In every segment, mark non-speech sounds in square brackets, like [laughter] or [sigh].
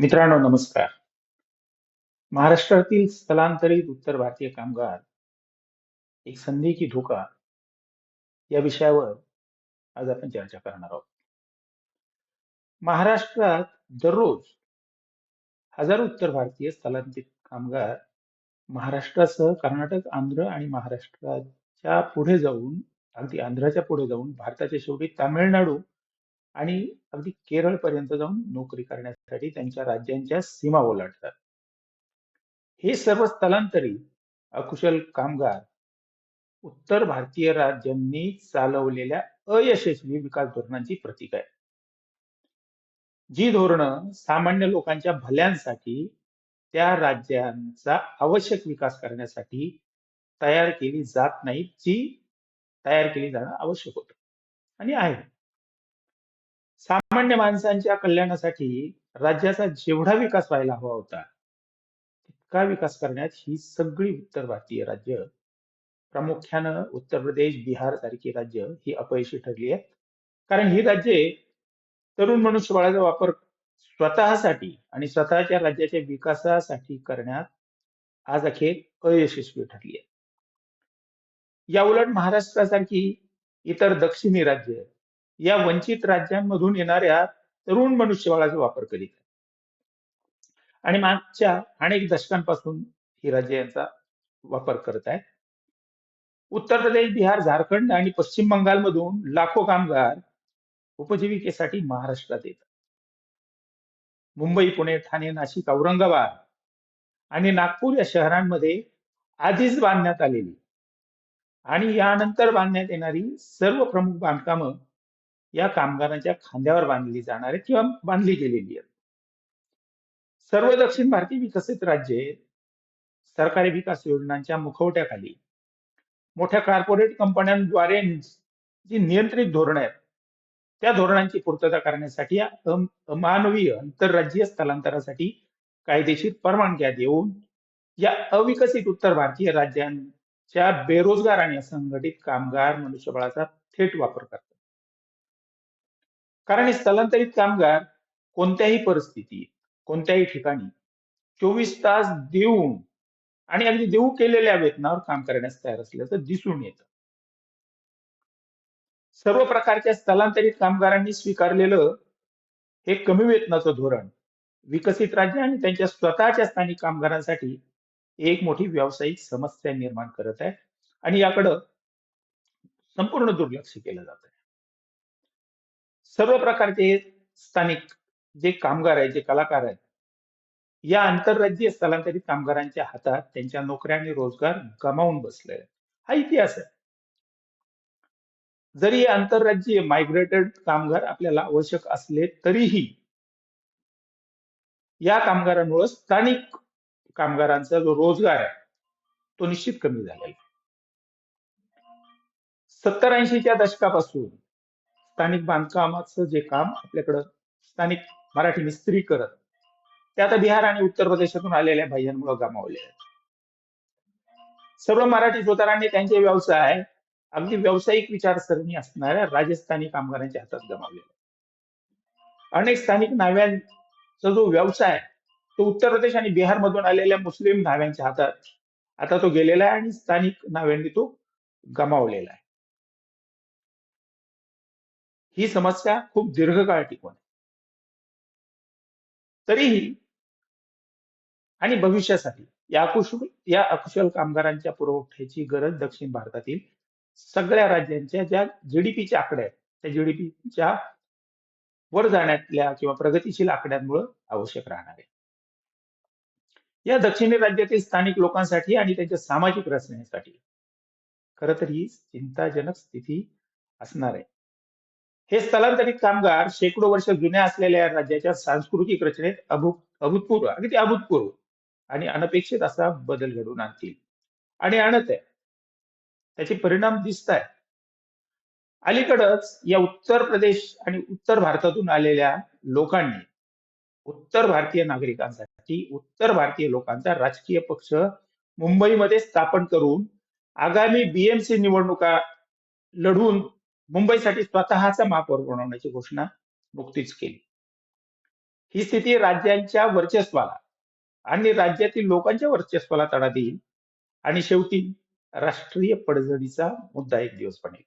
मित्रांनो नमस्कार. महाराष्ट्रातील स्थलांतरित उत्तर भारतीय कामगार एक संधी की धोका या विषयावर आज आपण चर्चा करणार आहोत. महाराष्ट्रात दररोज हजारो उत्तर भारतीय स्थलांतरित कामगार महाराष्ट्रासह कर्नाटक आंध्र आणि महाराष्ट्राच्या पुढे जाऊन अगदी आंध्राच्या पुढे जाऊन भारताच्या शेवटी तामिळनाडू आणि अगदी केरळ पर्यंत जाऊन नोकरी करण्यासाठी त्यांच्या राज्यांच्या सीमा ओलांडतात. हे सर्व स्थलांतरित अकुशल कामगार उत्तर भारतीय राज्यांनी चालवलेल्या अयशस्वी विकास धोरणांची प्रतीक आहे जी धोरणं सामान्य लोकांच्या भल्यांसाठी त्या राज्यांचा आवश्यक विकास करण्यासाठी तयार केली जात नाहीत जी तयार केली जाणं आवश्यक होतं आणि आहे. सामान्य माणसांच्या कल्याणासाठी राज्याचा जेवढा विकास व्हायला हवा होता तितका विकास करण्यात ही सगळी उत्तर भारतीय राज्य प्रामुख्यानं उत्तर प्रदेश बिहार सारखी राज्य ही अपयशी ठरली आहेत. कारण ही राज्ये तरुण मनुष्यबळाचा वापर स्वतःसाठी आणि स्वतःच्या राज्याच्या विकासासाठी करण्यात आज अखेर अयशस्वी ठरली आहे या उलट महाराष्ट्रासारखी इतर दक्षिणी राज्य या वंचित राज्यांमधून येणाऱ्या तरुण मनुष्यबळाचा वापर करीत आहे आणि मागच्या अनेक दशकांपासून ही राज्य यांचा वापर करत आहेत. उत्तर प्रदेश बिहार झारखंड आणि पश्चिम बंगालमधून लाखो कामगार उपजीविकेसाठी महाराष्ट्रात येतात. मुंबई पुणे ठाणे नाशिक औरंगाबाद आणि नागपूर या शहरांमध्ये आधीच बांधण्यात आलेली आणि यानंतर बांधण्यात येणारी सर्व प्रमुख बांधकामं या कामगारांच्या खांद्यावर बांधली जाणार आहे किंवा बांधली गेलेली आहेत. सर्व दक्षिण भारतीय विकसित राज्ये सरकारी विकास योजनांच्या मुखवट्याखाली मोठ्या कॉर्पोरेट कंपन्यांद्वारे जी नियंत्रित धोरणं आहेत त्या धोरणांची पूर्तता करण्यासाठी अमानवीय आंतरराज्यीय स्थलांतरासाठी कायदेशीर परवानग्या देऊन या अविकसित उत्तर भारतीय राज्यांच्या बेरोजगार आणि असंघटित कामगार मनुष्यबळाचा थेट वापर करतात. कारण हे स्थलांतरित कामगार कोणत्याही परिस्थितीत कोणत्याही ठिकाणी चोवीस तास देऊन आणि अगदी देऊ केलेल्या वेतनावर काम करण्यास तयार असल्याचं दिसून येतं. सर्व प्रकारच्या स्थलांतरित कामगारांनी स्वीकारलेलं हे कमी वेतनाचं धोरण विकसित राज्य आणि त्यांच्या स्वतःच्या स्थानिक कामगारांसाठी एक मोठी व्यावसायिक समस्या निर्माण करत आहे आणि याकडं संपूर्ण दुर्लक्ष केलं जात आहे. सर्व प्रकारचे स्थानिक जे कामगार आहेत जे कलाकार आहेत या आंतरराज्यीय स्थलांतरित कामगारांच्या हातात त्यांच्या नोकऱ्या आणि रोजगार गमावून बसले हा इतिहास आहे. जरी आंतरराज्यीय मायग्रेटेड कामगार आपल्याला आवश्यक असले तरीही या कामगारांमुळे स्थानिक कामगारांचा जो रोजगार आहे तो निश्चित कमी झालेला सत्तर ऐंशीच्या दशकापासून स्थानिक बांधकामाचं जे काम आपल्याकडं स्थानिक मराठी मिस्त्री करत ते आता बिहार आणि उत्तर प्रदेशातून आलेल्या भाईयांमुळे गमावले आहेत. सर्व मराठी जोतारांनी त्यांचे व्यवसाय अगदी व्यावसायिक विचारसरणी असणाऱ्या राजस्थानी कामगारांच्या हातात गमावले अनेक स्थानिक नाव्यांचा जो व्यवसाय तो उत्तर प्रदेश आणि बिहार मधून आलेल्या मुस्लिम नाव्यांच्या हातात आता तो गेलेला आहे आणि स्थानिक नाव्यांनी तो गमावलेला आहे. ही समस्या खूप दीर्घकाळ टिकून तरीही आणि भविष्यासाठी या कुशल या अकुशल कामगारांच्या पुरवठ्याची गरज दक्षिण भारतातील सगळ्या राज्यांच्या ज्या जीडीपीच्या आकड्या आहेत त्या जीडीपीच्या वर जाण्यातल्या किंवा प्रगतीशील आकड्यांमुळे आवश्यक राहणार आहे. या दक्षिणी राज्यातील स्थानिक लोकांसाठी आणि त्यांच्या सामाजिक रचनेसाठी खर तर ही चिंताजनक स्थिती असणार आहे. हे स्थलांतरित कामगार शेकडो वर्ष जुन्या असलेल्या राज्याच्या सांस्कृतिक रचनेत अभूतपूर्व अगदी अभूतपूर्व आणि अनपेक्षित असा बदल घडवून आणतील. आणि आणत आहे. त्याचे परिणाम दिसत आहे अलीकडच या उत्तर प्रदेश आणि उत्तर भारतातून आलेल्या लोकांनी उत्तर भारतीय नागरिकांसाठी उत्तर भारतीय लोकांचा राजकीय पक्ष मुंबईमध्ये स्थापन करून आगामी बीएमसी निवडणुका लढून मुंबईसाठी स्वतःचा महापौर बनवण्याची घोषणा नुकतीच केली. ही स्थिती राज्यांच्या वर्चस्वाला आणि राज्यातील लोकांच्या वर्चस्वाला तडा देईल आणि शेवटी राष्ट्रीय पडझडीचा मुद्दा एक दिवस बनेल.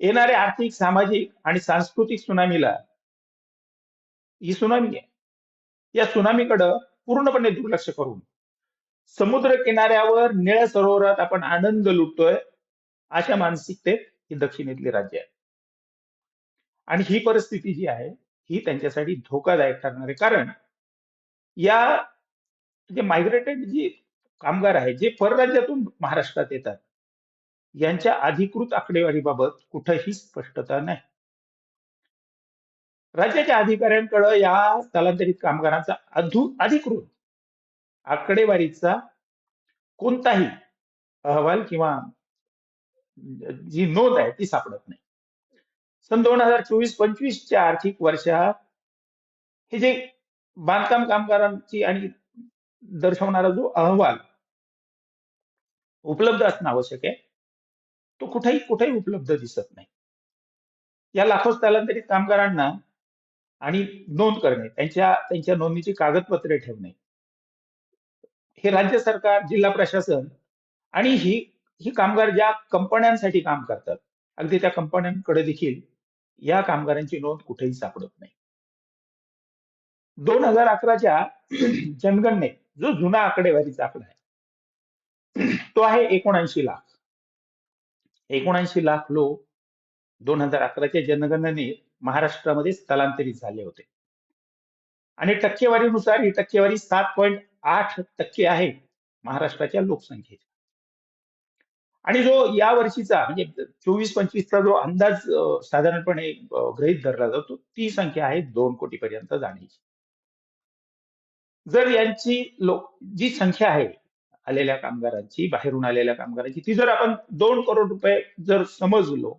येणाऱ्या आर्थिक सामाजिक आणि सांस्कृतिक सुनामीला ही सुनामी आहे. या सुनामीकडे पूर्णपणे दुर्लक्ष करून समुद्र किनाऱ्यावर निळ्या सरोवरात आपण आनंद लुटतोय अशा मानसिकतेत ही दक्षिणेतली राज्य आहे. आणि ही परिस्थिती जी आहे ही त्यांच्यासाठी धोकादायक ठरणार आहे. कारण या जे मायग्रेटेड जी कामगार आहेत जे परराज्यातून महाराष्ट्रात येतात यांच्या अधिकृत आकडेवारीबाबत कुठंही स्पष्टता नाही. राज्याच्या अधिकाऱ्यांकडे या स्थलांतरित कामगारांचा अधू अधिकृत आकडेवारीचा कोणताही अहवाल किंवा जी नोंद आहे ती सापडत नाही. सन दोन हजार चोवीस पंचवीसच्या आर्थिक वर्षात हे जे बांधकाम कामगारांची आणि दर्शवणारा जो अहवाल उपलब्ध असणं आवश्यक आहे तो कुठेही कुठेही उपलब्ध दिसत नाही. या लाखो स्थलांतरित कामगारांना आणि नोंद करणे त्यांच्या त्यांच्या नोंदणीची कागदपत्रे ठेवणे हे राज्य सरकार जिल्हा प्रशासन आणि ही ही कामगार ज्या कंपन्यांसाठी काम करतात अगदी त्या कंपन्यांकडे देखील या कामगारांची नोंद कुठेही सापडत नाही. दोन हजार अकराच्या [clears throat] जनगणनेत जो जुना आकडेवारीचा आकडा आहे तो आहे एकोणऐंशी लाख. एकोणऐंशी लाख लोक दोन हजार अकराच्या जनगणनेत महाराष्ट्रामध्ये स्थलांतरित झाले होते. आणि टक्केवारीनुसार ही टक्केवारी सात पॉईंट आठ टक्के आहे महाराष्ट्राच्या लोकसंख्येची. आणि जो या वर्षीचा म्हणजे चोवीस पंचवीसचा जो अंदाज साधारणपणे गृहित गृहीत धरला जातो ती संख्या आहे दोन कोटी पर्यंत जाण्याची. जर यांची लोक जी संख्या आहे आलेल्या कामगारांची बाहेरून आलेल्या कामगारांची ती जर आपण दोन करोड रुपये जर समजलो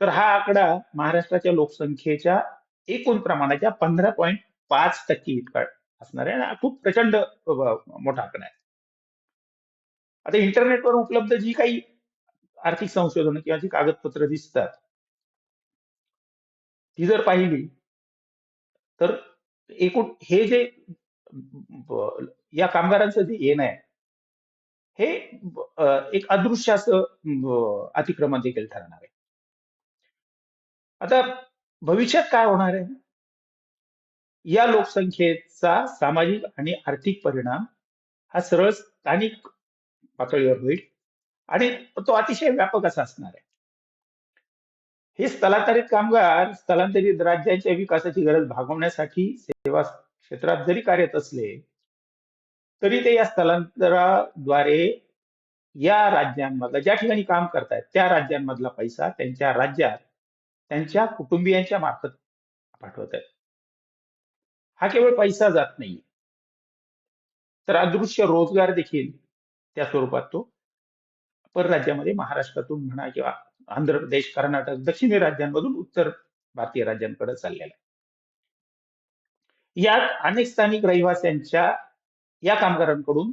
तर हा आकडा महाराष्ट्राच्या लोकसंख्येच्या एकूण प्रमाणाच्या पंधरा पॉईंट पाच टक्के इतका असणार आहे हा खूप प्रचंड मोठा आकडा आहे. आता इंटरनेटवर उपलब्ध जी काही आर्थिक संशोधन किंवा जी कागदपत्र दिसतात ती जर पाहिली तर एकूण हे जे या कामगारांचं जे येणं आहे हे एक अदृश्य असं अतिक्रमण देखील ठरणार आहे. आता भविष्यात काय होणार आहे? या लोकसंख्येचा सामाजिक आणि आर्थिक परिणाम हा सरळ स्थानिक पातळीवर होईल आणि तो अतिशय व्यापक असा असणार आहे. हे स्थलांतरित कामगार स्थलांतरित राज्यांच्या विकासाची गरज भागवण्यासाठी सेवा क्षेत्रात जरी कार्यरत असले तरी ते या स्थलांतराद्वारे या राज्यांमधला ज्या ठिकाणी काम करतायत त्या राज्यांमधला पैसा त्यांच्या राज्यात त्यांच्या कुटुंबियांच्या मार्फत पाठवत आहेत हा केवळ पैसा जात नाही तर अदृश्य रोजगार देखील त्या स्वरूपात तो परराज्यामध्ये महाराष्ट्रातून म्हणा किंवा आंध्र प्रदेश कर्नाटक दक्षिणी राज्यांमधून उत्तर भारतीय राज्यांकडे चाललेला आहे. यात अनेक स्थानिक रहिवाशांच्या या कामगारांकडून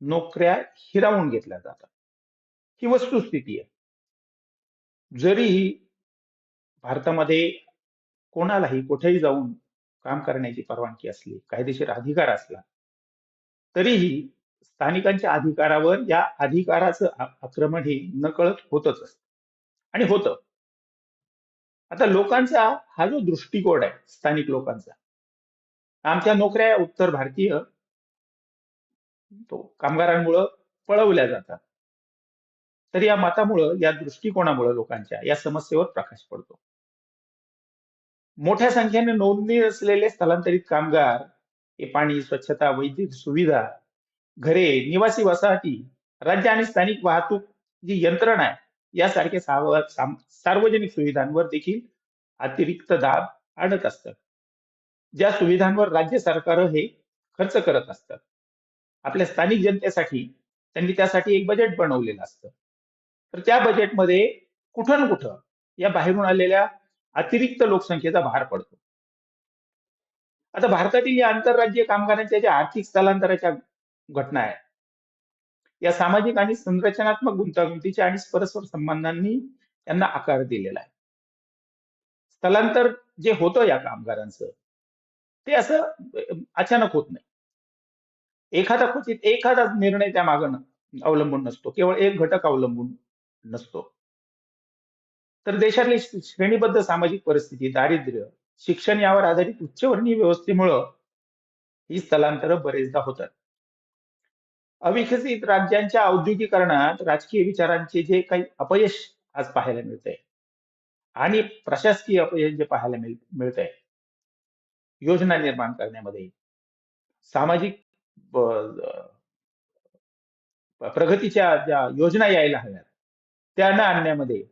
नोकऱ्या हिरावून घेतल्या जातात. ही वस्तुस्थिती आहे. जरीही भारतामध्ये कोणालाही कुठेही जाऊन काम करण्याची परवानगी असली कायदेशीर अधिकार असला तरीही स्थानिकांच्या अधिकारावर या अधिकाराचं आक्रमण हे नकळत होतच असत. आणि होतं. आता लोकांचा हा जो दृष्टिकोन आहे स्थानिक लोकांचा आमच्या नोकऱ्या उत्तर भारतीय तो कामगारांमुळं पळवल्या जातात. तर या मतामुळं या दृष्टिकोनामुळं लोकांच्या या समस्येवर प्रकाश पडतो. मोठ्या संख्येने नोंदणी असलेले स्थलांतरित कामगार हे पाणी स्वच्छता वैद्यक सुविधा घरे निवासी वसाहती राज्य आणि स्थानिक वाहतूक जी यंत्रणा आहे यासारख्या सार्वजनिक सुविधांवर देखील अतिरिक्त दाब आणत असतात. ज्या सुविधांवर राज्य सरकार हे खर्च करत असतात. आपल्या स्थानिक जनतेसाठी त्यांनी त्यासाठी एक बजेट बनवलेलं असतं. तर त्या बजेटमध्ये कुठं ना कुठं या बाहेरून आलेल्या अतिरिक्त लोकसंख्येचा भार पडतो. आता भारतातील या आंतरराज्यीय कामगारांच्या ज्या आर्थिक स्थलांतराच्या घटना आहे. या सामाजिक आणि संरचनात्मक गुंतागुंतीच्या आणि परस्पर संबंधांनी त्यांना आकार दिलेला आहे. स्थलांतर जे होतं या कामगारांचं ते असं अचानक होत नाही. एखादा क्वचित एखादा निर्णय त्या मागं अवलंबून नसतो. केवळ एक घटक अवलंबून नसतो. तर देशातली श्रेणीबद्ध सामाजिक परिस्थिती दारिद्र्य शिक्षण यावर आधारित उच्चवर्णीय व्यवस्थेमुळं ही स्थलांतरं बरेचदा होतात. अविकसित राज्यांच्या औद्योगिकरणात राजकीय विचारांचे जे काही अपयश आज पाहायला मिळतंय आणि प्रशासकीय अपयश जे पाहायला मिळत मिळतंय योजना निर्माण करण्यामध्ये सामाजिक प्रगतीच्या ज्या योजना यायला हव्यात त्या न आणण्यामध्ये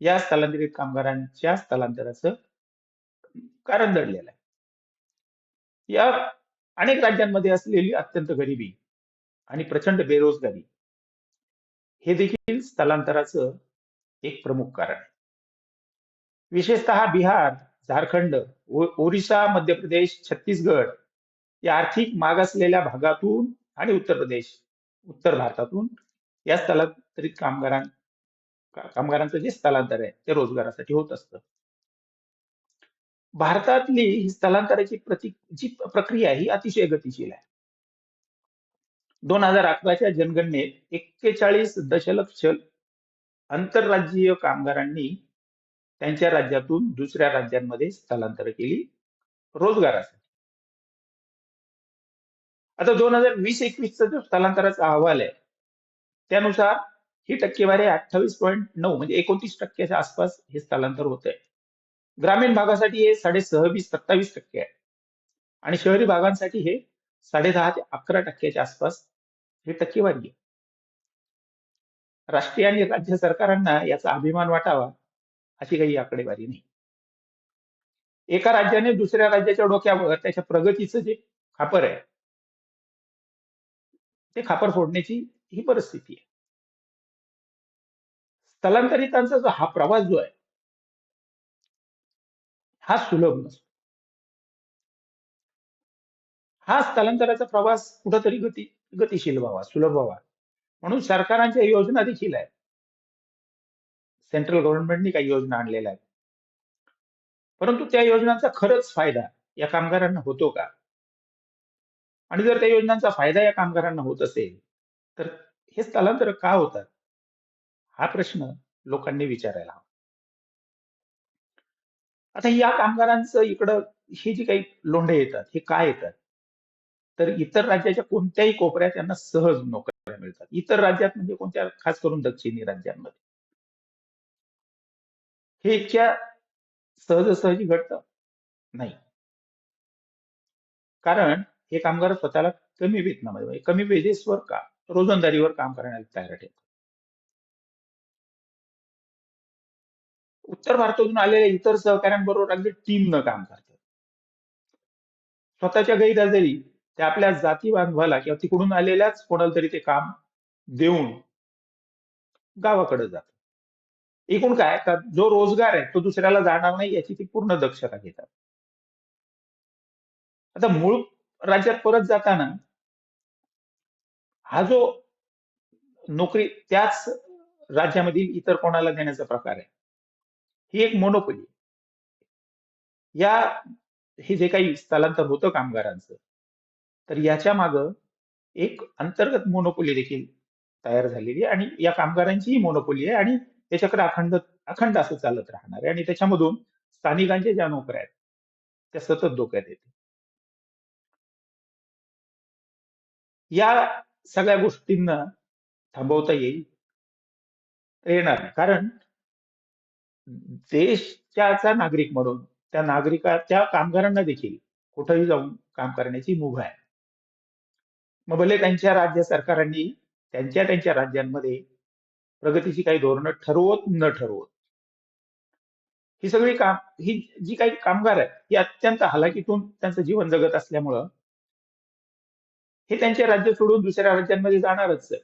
या स्थलांतरित कामगारांच्या स्थलांतराचं कारण दडलेलं आहे. या अनेक राज्यांमध्ये असलेली अत्यंत गरिबी आणि प्रचंड बेरोजगारी. हे देखील स्थलांतराचं एक प्रमुख कारण आहे. विशेषतः बिहार झारखंड ओरिसा मध्य प्रदेश छत्तीसगड या आर्थिक मागासलेल्या भागातून आणि उत्तर प्रदेश उत्तर भारतातून या स्थलांतरित कामगारां कामगारांचं जे स्थलांतर आहे ते रोजगारासाठी होत असतं. भारतातली ही स्थलांतराची प्रति जी प्रक्रिया ही अतिशय गतिशील आहे. दोन हजार अकराच्या जनगणनेत एक्केचाळीस दशलक्ष आंतरराज्यीय कामगारांनी त्यांच्या राज्यातून दुसऱ्या राज्यांमध्ये स्थलांतर केली रोजगारासाठी. आता दोन हजार वीस एकवीसचा जो स्थलांतराचा अहवाल आहे त्यानुसार ही टक्केवारी अठ्ठावीस पॉईंट नऊ म्हणजे एकोणतीस टक्क्याच्या आसपास हे स्थलांतर होत आहे ग्रामीण भागासाठी हे साडे सव्वीस सत्तावीस टक्के आहे. आणि शहरी भागांसाठी हे साडे दहा ते अकरा टक्क्याच्या आसपास ही टक्केवारी आहे. राष्ट्रीय आणि राज्य सरकारांना याचा अभिमान वाटावा अशी काही आकडेवारी नाही. एका राज्याने दुसऱ्या राज्याच्या डोक्यावर त्याच्या प्रगतीचं जे खापर आहे ते खापर फोडण्याची ही परिस्थिती आहे. स्थलांतरितांचा जो हा प्रवास जो आहे हा सुलभ नसतो. हा स्थलांतराचा प्रवास कुठंतरी गती गतिशील व्हावा सुलभ व्हावा. म्हणून सरकारांच्या योजना देखील आहेत. सेंट्रल गव्हर्नमेंटनी काही योजना आणलेल्या आहेत. परंतु त्या योजनांचा खरंच फायदा या कामगारांना होतो का? आणि जर त्या योजनांचा फायदा या कामगारांना होत असेल तर हे स्थलांतर का होतात? हा प्रश्न लोकांनी विचारायला हवा. आता या कामगारांचं इकडं हे जी काही लोंढे येतात हे काय येतात? तर इतर राज्याच्या कोणत्याही कोपऱ्यात त्यांना सहज नोकऱ्या मिळतात. इतर राज्यात म्हणजे कोणत्या खास करून दक्षिणी राज्यांमध्ये. हे इतक्या सहजासहजी घडतं? नाही. कारण हे कामगार स्वतःला कमी वेतनामध्ये म्हणजे कमी वेजेसवर का रोजंदारीवर काम करण्याला तयार ठेवतात. उत्तर भारतातून आलेल्या इतर सहकाऱ्यांबरोबर अगदी टीमनं काम करतात. स्वतःच्या गैरहजेरी ते आपल्या जाती बांधवाला किंवा तिकडून आलेल्याच कोणाला तरी ते काम देऊन गावाकडे जात एकूण काय? का जो रोजगार आहे तो दुसऱ्याला जाणार नाही याची ती पूर्ण दक्षता घेतात. आता मूळ राज्यात परत जाताना हा जो नोकरी त्याच राज्यामधील इतर कोणाला देण्याचा प्रकार आहे ही एक मोनोपली या हे जे काही स्थलांतर होतं कामगारांचं तर याच्या माग एक अंतर्गत मोनोपोली देखील तयार झालेली आहे आणि या कामगारांचीही मोनोपोली आहे आणि त्याच्याकडे अखंड अखंड असं चालत राहणार आहे आणि त्याच्यामधून स्थानिकांच्या ज्या नोकऱ्या आहेत त्या सतत धोक्यात येतील. या सगळ्या गोष्टींना थांबवता येईल येणार नाही. कारण देशाचा नागरिक म्हणून त्या नागरिकाच्या कामगारांना देखील कुठेही जाऊन काम करण्याची मुभा आहे. मग भले त्यांच्या राज्य सरकारांनी त्यांच्या त्यांच्या राज्यांमध्ये प्रगतीची काही धोरणं ठरवत न ठरवत. ही सगळी काम ही जी काही कामगार आहेत ही अत्यंत हलाखीतून त्यांचं जीवन जगत असल्यामुळं हे त्यांचे राज्य सोडून दुसऱ्या राज्यांमध्ये जाणारच आहे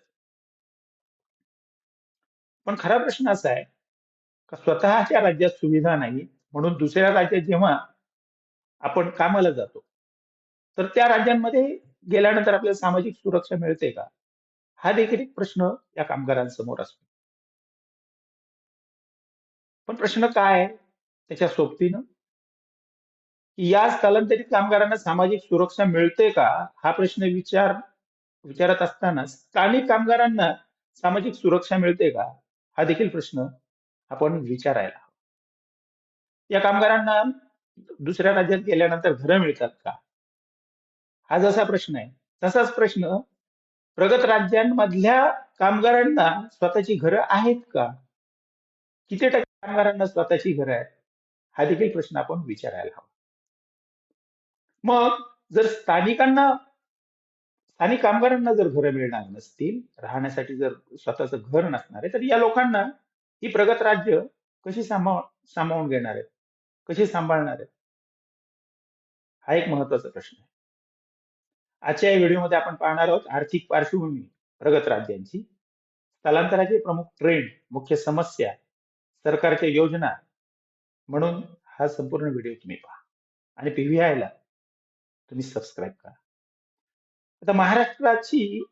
पण खरा प्रश्न असा आहे का स्वतःच्या राज्यात सुविधा नाही म्हणून दुसऱ्या राज्यात जेव्हा आपण कामाला जातो तर त्या राज्यांमध्ये गेल्यानंतर आपल्याला सामाजिक सुरक्षा मिळते का? हा देखील एक प्रश्न या कामगारांसमोर असतो. पण प्रश्न काय आहे? त्याच्या सोबतीनं? की या स्थलांतरित कामगारांना सामाजिक सुरक्षा मिळते का? हा प्रश्न विचार विचारत असताना स्थानिक कामगारांना सामाजिक सुरक्षा मिळते का? हा देखील प्रश्न आपण विचारायला हवा. या कामगारांना दुसऱ्या राज्यात गेल्यानंतर घरं मिळतात का? हा जसा प्रश्न आहे तसाच प्रश्न प्रगत राज्यांमधल्या कामगारांना स्वतःची घरं आहेत का? किती टक्के कामगारांना स्वतःची घरं आहेत? हा देखील प्रश्न आपण विचारायला हवा. मग जर स्थानिकांना स्थानिक कामगारांना जर घरं मिळणार नसतील राहण्यासाठी जर स्वतःचं घर नसणार आहे तर या लोकांना ही प्रगत राज्य कशी सांभाळ सामावून घेणार आहेत? कशी सांभाळणार आहेत? हा एक महत्त्वाचा प्रश्न आहे. आजच्या या व्हिडिओमध्ये आपण पाहणार आहोत आर्थिक पार्श्वभूमी प्रगत राज्यांची स्थलांतराचे प्रमुख ट्रेंड मुख्य समस्या सरकारच्या योजना म्हणून हा संपूर्ण व्हिडिओ तुम्ही पहा. आणि पीव्हीआयला तुम्ही सबस्क्राईब करा. आता महाराष्ट्राची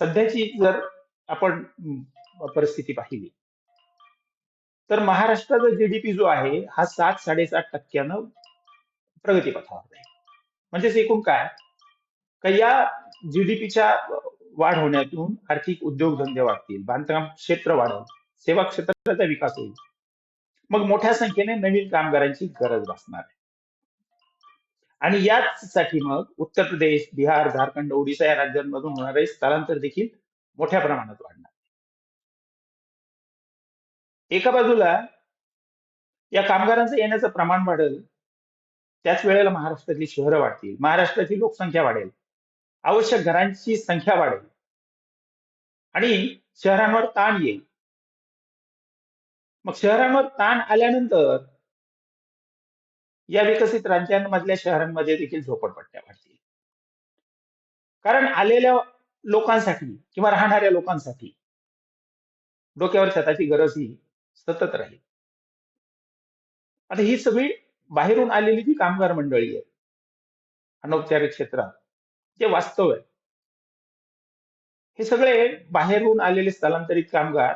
सध्याची जर आपण परिस्थिती पाहिली तर महाराष्ट्राचा जीडीपी जो आहे हा सात साडेसात टक्क्यानं प्रगतीपथावर आहे. म्हणजेच एकूण काय? का या जीडीपीच्या वाढ होण्यातून आर्थिक उद्योगधंदे वाढतील बांधकाम क्षेत्र वाढेल सेवा क्षेत्राचा विकास होईल. मग मोठ्या संख्येने नवीन कामगारांची गरज भासणार आहे. आणि याचसाठी मग उत्तर प्रदेश बिहार झारखंड ओडिशा या राज्यांमधून होणारे स्थलांतर देखील मोठ्या प्रमाणात वाढणार एका बाजूला या कामगारांचं येण्याचं प्रमाण वाढेल त्याच वेळेला महाराष्ट्रातली शहरं वाढतील महाराष्ट्राची लोकसंख्या वाढेल. आवश्यक घरांची संख्या वाढेल. आणि शहरांवर ताण येईल. मग शहरांवर ताण आल्यानंतर या विकसित राज्यांमधल्या शहरांमध्ये देखील झोपडपट्ट्या वाढतील. कारण आलेल्या लोकांसाठी किंवा राहणाऱ्या लोकांसाठी डोक्यावर छताची गरज ही सतत राहील. आता ही सगळी बाहेरून आलेली जी कामगार मंडळी आहे अनौपचारिक क्षेत्रात जे वास्तव आहे. हे सगळे बाहेरून आलेले स्थलांतरित कामगार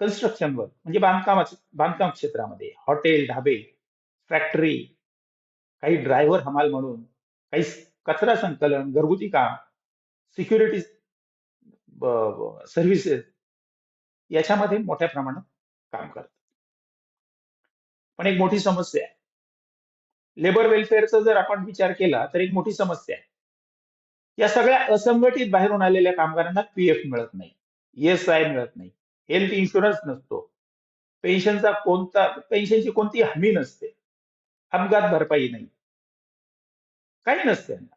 कन्स्ट्रक्शन वर म्हणजे बांधकाम बांधकाम क्षेत्रामध्ये हॉटेल ढाबे फॅक्टरी काही ड्रायव्हर हमाल म्हणून काही कचरा संकलन घरगुती काम सिक्युरिटी सर्व्हिसेस याच्यामध्ये मोठ्या प्रमाणात काम करतात. पण एक मोठी समस्या आहे. लेबर वेलफेअरचा जर आपण विचार केला तर एक मोठी समस्या आहे. या सगळ्या असंघटित बाहेरून आलेल्या कामगारांना पीएफ मिळत नाही ईएसआय मिळत नाही हेल्थ इन्शुरन्स नसतो पेन्शनचा कोणता पेन्शनची कोणती हमी नसते अपघात भरपाई नाही काही नसते त्यांना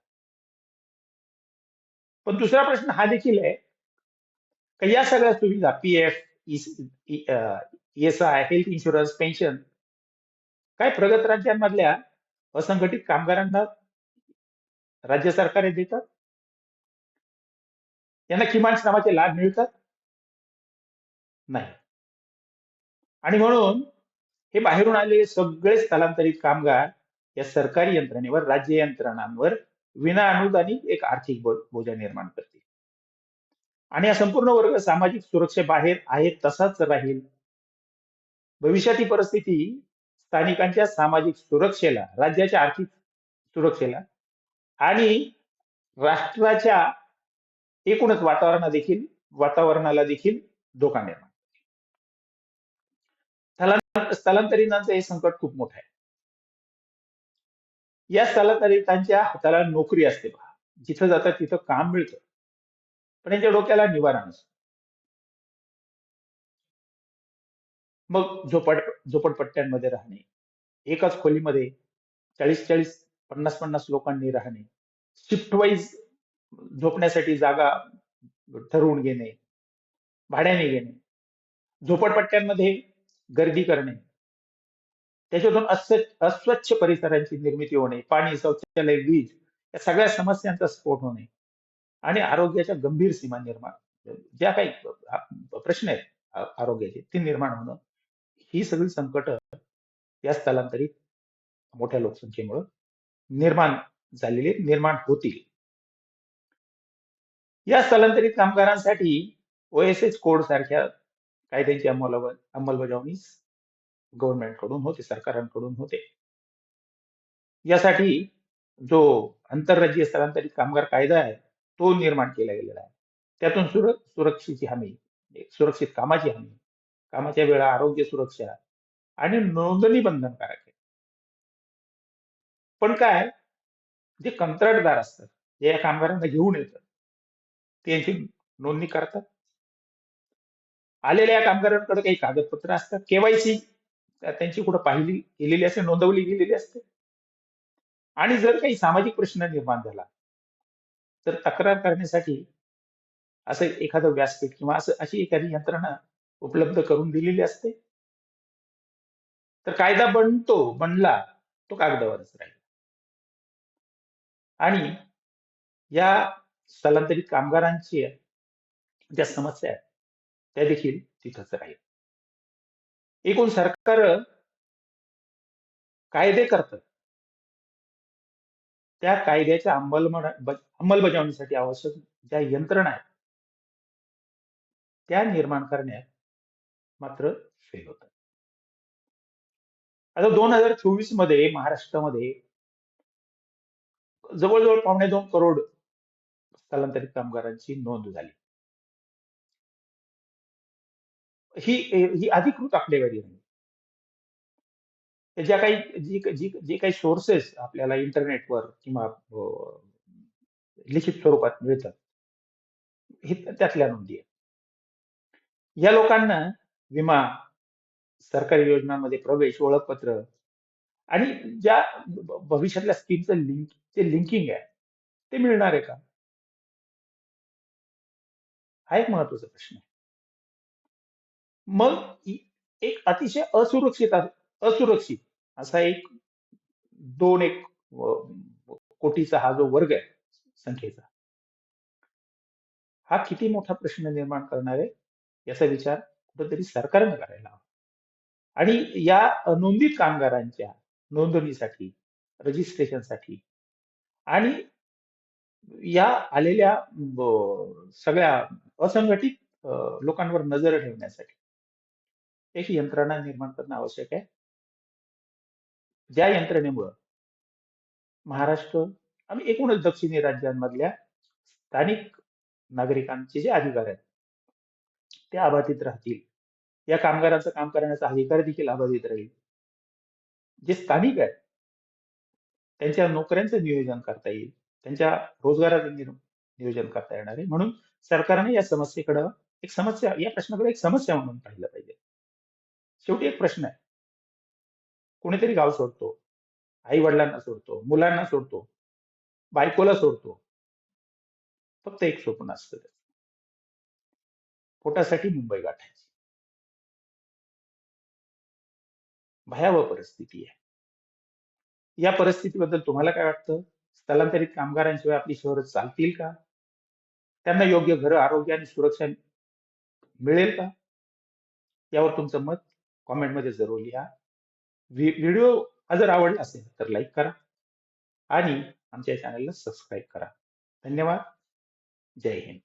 पण दुसरा प्रश्न हा देखील आहे की या सगळ्या सुविधा पीएफ आय हेल्थ इन्शुरन्स पेन्शन काय प्रगत राज्यांमधल्या असंघटित कामगारांना राज्य सरकारे देतात? यांना किमान श्रमाचे लाभ मिळतात? नाही. आणि म्हणून हे बाहेरून आलेले सगळे स्थलांतरित कामगार या सरकारी यंत्रणेवर राज्य यंत्रणांवर विना अनुदानित एक आर्थिक बोजा निर्माण करतील. आणि हा संपूर्ण वर्ग सामाजिक सुरक्षेबाहेर आहे तसाच राहील. भविष्यात ही परिस्थिती स्थानिकांच्या सामाजिक सुरक्षेला राज्याच्या आर्थिक सुरक्षेला आणि राष्ट्राच्या एकूणच वातावरणा देखील वातावरणाला देखील धोका निर्माण स्थलांतरितांचं हे संकट खूप मोठं आहे. या स्थलांतरितांच्या हाताला नोकरी असते पहा जिथं जातात तिथं काम मिळतं. पण यांच्या डोक्याला निवारा नसतो. मग झोपड झोपडपट्ट्यांमध्ये राहणे. एकाच खोलीमध्ये चाळीस चाळीस पन्नास पन्नास लोकांनी राहणे. शिफ्ट वाईज झोपण्यासाठी जागा ठरवून घेणे. भाड्याने घेणे. झोपडपट्ट्यांमध्ये गर्दी करणे. त्याच्यातून अस्वच्छ अस्वच्छ परिसरांची निर्मिती होणे. पाणी शौचालय वीज या सगळ्या समस्यांचा स्फोट होणे. आणि आरोग्याच्या गंभीर सीमा निर्माण. ज्या काही प्रश्न आहेत आरोग्याचे ते निर्माण होणं ही सगळी संकट या स्थलांतरित मोठ्या लोकसंख्येमुळे निर्माण झालेली निर्माण होतील. या स्थलांतरित कामगारांसाठी ओएसएच कोड सारख्या कायद्यांची अंमलबजावणी अंमलबजावणी गव्हर्नमेंटकडून होते सरकारांकडून होते. यासाठी जो आंतरराज्यीय स्थलांतरित कामगार कायदा आहे तो निर्माण केला गेलेला आहे. त्यातून सुर सुरक्षेची हमी सुरक्षित कामाची हमी कामाच्या वेळा आरोग्य सुरक्षा आणि नोंदणी बंधनकारक आहे. पण काय? जे कंत्राटदार असतात जे या कामगारांना घेऊन येतात त्यांची नोंदणी करतात. आलेल्या या कामगारांकडे काही कागदपत्र असतात केवायसी त्यांची कुठं पाहिली गेलेली असते नोंदवली गेलेली असते. आणि जर काही सामाजिक प्रश्न निर्माण झाला तर तक्रार करण्यासाठी असं एखादं व्यासपीठ किंवा असं अशी एखादी यंत्रणा उपलब्ध करून दिलेली असते. तर कायदा बनतो बनला तो कागदावरच राहील. आणि या स्थलांतरित कामगारांची ज्या समस्या आहेत त्या देखील तिथंच राहील. एकूण सरकार कायदे करतात. त्या कायद्याच्या अंमलबजावणीसाठी आवश्यक ज्या यंत्रणा आहेत त्या निर्माण करण्यात मात्र फेल होत आता दोन हजार चोवीसमध्ये महाराष्ट्रामध्ये जवळजवळ पावणे दोन करोड स्थलांतरित कामगारांची नोंद झाली. ही ही अधिकृत आकडेवारी नाही ज्या काही जी जी जे काही सोर्सेस आपल्याला इंटरनेटवर किंवा लिखित स्वरूपात मिळतात हे त्यातल्या नोंदी आहेत. या लोकांना विमा सरकारी योजनांमध्ये प्रवेश ओळखपत्र आणि ज्या भविष्यातल्या स्कीमचं लिंक जे लिंकिंग आहे ते मिळणार आहे का? हा एक महत्त्वाचा प्रश्न आहे. मग एक अतिशय असुरक्षित असुरक्षित असा एक दोन एक कोटीचा हा जो वर्ग आहे संख्येचा हा किती मोठा प्रश्न निर्माण करणार आहे याचा विचार कुठंतरी सरकारने करायला हवं. आणि या नोंदित कामगारांच्या नोंदणीसाठी रजिस्ट्रेशनसाठी आणि या आलेल्या सगळ्या असंघटित लोकांवर नजर ठेवण्यासाठी एक यंत्रणा निर्माण करणं आवश्यक आहे. ज्या यंत्रणेमुळं महाराष्ट्र आणि एकूणच दक्षिणी राज्यांमधल्या स्थानिक नागरिकांचे जे अधिकार आहेत ते अबाधित राहतील. या कामगारांचं काम करण्याचा अधिकार देखील अबाधित राहील. जे स्थानिक आहेत त्यांच्या नोकऱ्यांचं नियोजन करता येईल. त्यांच्या रोजगाराचं नियोजन करता येणार आहे. म्हणून सरकारने या समस्येकडं एक समस्या या प्रश्नाकडे एक समस्या म्हणून पाहिलं पाहिजे. शेवटी एक प्रश्न आहे. कुणीतरी गाव सोडतो आई वडिलांना सोडतो मुलांना सोडतो बायकोला सोडतो. फक्त एक स्वप्न असतं पोटासाठी मुंबई गाठायची. भयावह परिस्थिती आहे. या परिस्थितीबद्दल तुम्हाला काय वाटतं? स्थलांतरित कामगारांशिवाय आपली शहरं चालतील का? त्यांना योग्य घर आरोग्य आणि सुरक्षा मिळेल का? यावर तुमचं मत कॉमेंटमध्ये जरूर लिहा. व्हिडिओ जर आवडला असेल तर लाईक करा आणि आमच्या चॅनलला सबस्क्राईब करा. धन्यवाद. जय हिंद.